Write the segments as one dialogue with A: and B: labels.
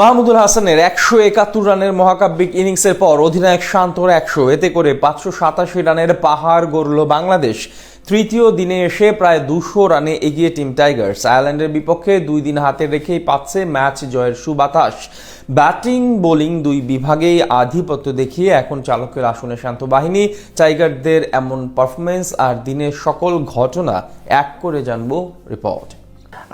A: মাহমুদুল হাসানের একশো একাত্তর রানের মহাকাব্যিক ইনিংসের পর অধিনায়ক শান্তর একশো। এতে করে পাঁচশো সাতাশি রানের পাহাড় গড়ল বাংলাদেশ। তৃতীয় দিনে এসে প্রায় দুশো রানে এগিয়ে টিম টাইগার্স। আয়ারল্যান্ডের বিপক্ষে দুই দিন হাতে রেখেই পাচ্ছে ম্যাচ জয়ের সুবাতাস। ব্যাটিং, বোলিং দুই বিভাগেই আধিপত্য দেখিয়ে এখন চালকের আসনে শান্ত বাহিনী। টাইগারদের এমন পারফরমেন্স আর দিনের সকল ঘটনা এক করে জানব রিপোর্ট।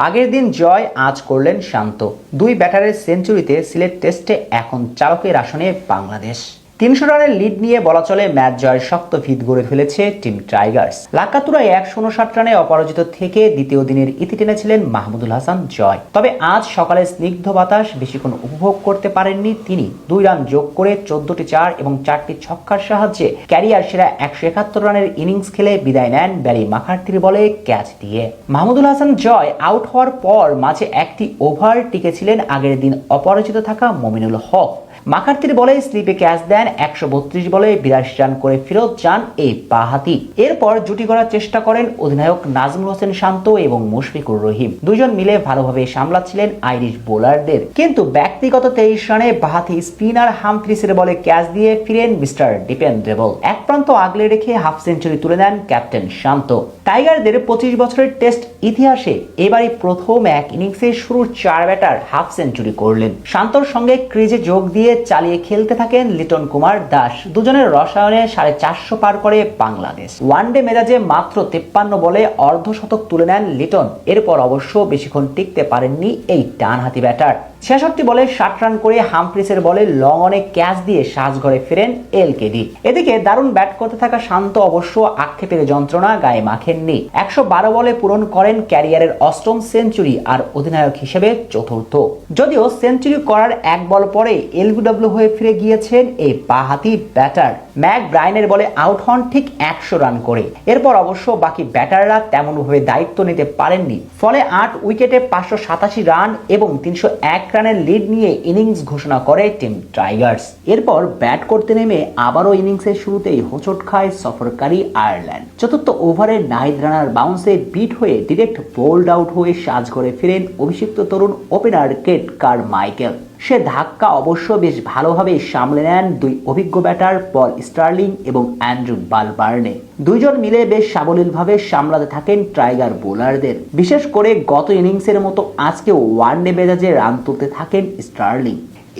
B: আগের দিন জয় আজ করলেন শান্ত। দুই ব্যাটারের সেঞ্চুরিতে সিলেট টেস্টে এখন চালকের আসনে বাংলাদেশ। তিনশো রানের লিড নিয়ে বলা চলে ম্যাচ জয়ের শক্ত ভিত গড়ে ফেলেছে টিম টাইগার্স। লাকাতুরায় একশো উনষাট রানে অপরাজিত থেকে দ্বিতীয় দিনের ইতি টেনেছিলেন মাহমুদুল হাসান জয়। তবে আজ সকালে স্নিগ্ধ বাতাস বেশিক্ষণ উপভোগ করতে পারেননি তিনি। দুই রান যোগ করে চোদ্দটি চার এবং চারটি ছক্কার সাহায্যে ক্যারিয়ার সেরা একশো একাত্তর রানের ইনিংস খেলে বিদায় নেন ব্যারি মাখার্তির বলে ক্যাচ দিয়ে। মাহমুদুল হাসান জয় আউট হওয়ার পর মাঝে একটি ওভার টিকেছিলেন আগের দিন অপরাজিত থাকা মমিনুল হক। মাকার্তির বলে স্লিপে ক্যাচ দেন একশো বত্রিশ বলে বিরাশি রান করে ফেরত যান এই বাহাতি এরপর জুটি করার চেষ্টা করেন অধিনায়ক নাজমুল হোসেন শান্ত এবং মুশফিকুর রহিম। দুজন মিলে ভালোভাবে সামলাচ্ছিলেন আইরিশ বোলারদের। কিন্তু ব্যক্তিগত তেইশ রানে বাহাতি স্পিনার হামফ্রিসের বলে ক্যাচ দিয়ে ফিরেন মিস্টার ডিপেন্ডেবল। এক প্রান্ত আগলে রেখে হাফ সেঞ্চুরি তুলে নেন ক্যাপ্টেন শান্ত। টাইগারদের পঁচিশ বছরের টেস্ট ইতিহাসে এবারই প্রথম এক ইনিংসে শুরুর চার ব্যাটার হাফ সেঞ্চুরি করলেন। শান্তর সঙ্গে ক্রিজে যোগ দিয়ে চালিয়ে খেলতে থাকেন লিটন কুমার দাস। দুজনের রসায়নে সাড়ে চারশো পার করে বাংলাদেশ। ওয়ানডে মেজাজে মাত্র তেপ্পান্ন বলে অর্ধশতক তুলে নেন লিটন। এরপর অবশ্য বেশিক্ষণ টিকতে পারেননি এই ডানহাতি ব্যাটার। ছেষট্টি বলে ষাট রান করে হামফ্রিসের বলে লং অনে ক্যাচ দিয়ে সাজঘরে ফেরেন এলকেডি এদিকে দারুণ ব্যাট করতে থাকা শান্ত অবশ্য আক্ষেপের যন্ত্রণা গায়ে মাখেননি। একশো বারো বলে পূরণ করেন ক্যারিয়ারের অষ্টম সেঞ্চুরি আর অধিনায়ক হিসেবে চতুর্থ। যদিও সেঞ্চুরি করার এক বল পরে এলবিডব্লিউ হয়ে ফিরে গিয়েছেন এই বাহাতি ব্যাটার ম্যাক ব্রাইনের বলে আউট হন ঠিক একশো রান করে। এরপর অবশ্য বাকি ব্যাটাররা তেমনভাবে দায়িত্ব নিতে পারেননি। ফলে আট উইকেটে পাঁচশো সাতাশি রান এবং তিনশো এক রানের লিড নিয়ে ইনিংস ঘোষণা করে টিম টাইগার্স। এরপর ব্যাট করতে নেমে আবারও ইনিংসের শুরুতেই হোঁচট খায় সফরকারী আয়ারল্যান্ড। চতুর্থ ওভারে নাইদ রানার বাউন্সে বিট হয়ে ডিরেক্ট বোল্ড আউট হয়ে সাজ করে ফিরেন অভিষিক্ত তরুণ ওপেনার কেট কার মাইকেল সে ধাক্কা অবশ্য বেশ ভালোভাবে সামলে নেন দুই অভিজ্ঞ ব্যাটার পল স্টার্লিং এবং অ্যান্ড্রু বালবার্নে। দুইজন মিলে বেশ সাবলীলভাবে সামলাতে থাকেন টাইগার বোলারদের। বিশেষ করে গত ইনিংসের মতো আজকে ওয়ানডে মেজাজে রান তুলতে থাকেন স্টার্লিং।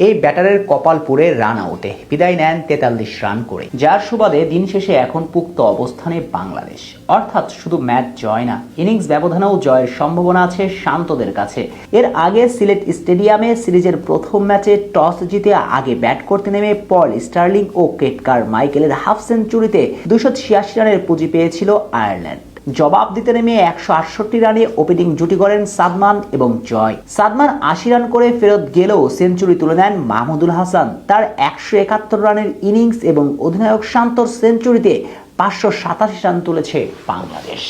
B: এই ব্যাটারের কপাল পুরে রান আউটে। বিদায় নেন তেতাল্লিশ রান করে। যার সুবাদে দিন শেষে এখন পুক্ত অবস্থানে বাংলাদেশ। অর্থাৎ শুধু ম্যাচ জয় না, ইনিংস ব্যবধানেও জয়ের সম্ভাবনা আছে শান্তদের কাছে। এর আগে সিলেট স্টেডিয়ামে সিরিজের প্রথম ম্যাচে টস জিতে আগে ব্যাট করতে নেমে পল স্টার্লিং ও কেটকার মাইকেলের হাফ সেঞ্চুরিতে দুশো ছিয়াশি রানের পুঁজি পেয়েছিল আয়ারল্যান্ড। জবাব দিতে নেমে একশো আটষট্টি রানে ওপেনিং জুটি করেন সাদমান এবং জয়। সাদমান আশি রান করে ফেরত গেলেও সেঞ্চুরি তুলে নেন মাহমুদুল হাসান। তার একশো একাত্তর রানের ইনিংস এবং অধিনায়ক শান্তর সেঞ্চুরিতে পাঁচশো সাতাশি রান তুলেছে বাংলাদেশ।